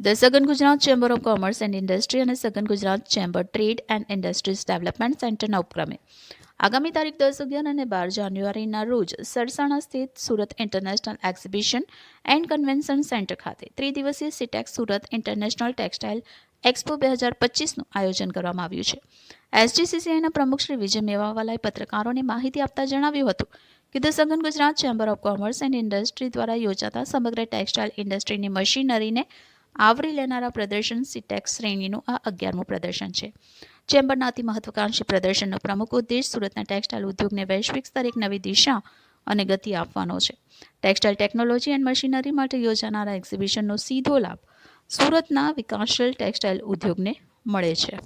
The southern Gujarat chamber of commerce and industry અને southern Gujarat chamber trade and industries development સેન્ટરના ઉપક્રમે આગામી તારીખ દસ અગિયાર અને બાર જાન્યુઆરીના રોજ સરસાણા સ્થિત Surat international exhibition and convention centre ખાતે ત્રિદિવસીય Sitex Surat international textile expo બે હજાર પચીસનું આયોજન કરવામાં આવ્યું છે. એસજીસીસીઆઈના પ્રમુખ શ્રી વિજય મેવાવાલાએ પત્રકારોને માહિતી આપતા જણાવ્યું હતું કે the southern Gujarat chamber of commerce and industry દ્વારા યોજાતા સમગ્ર ટેક્સટાઇલ ઇન્ડસ્ટ્રીની મશીનરીને આવરી લેનારા પ્રદર્શન સીટેક્સ શ્રેણીનું આ અગિયારમું પ્રદર્શન છે. ચેમ્બરના અતિ મહત્વાકાંક્ષી પ્રદર્શનનો પ્રમુખ ઉદ્દેશ સુરતના ટેક્સટાઇલ ઉદ્યોગને વૈશ્વિક સ્તરે એક નવી દિશા અને ગતિ આપવાનો છે. ટેક્સટાઇલ ટેકનોલોજી એન્ડ મશીનરી માટે યોજાનારા એક્ઝિબિશનનો સીધો લાભ સુરતના વિકાસશીલ ટેક્સટાઇલ ઉદ્યોગને મળે છે.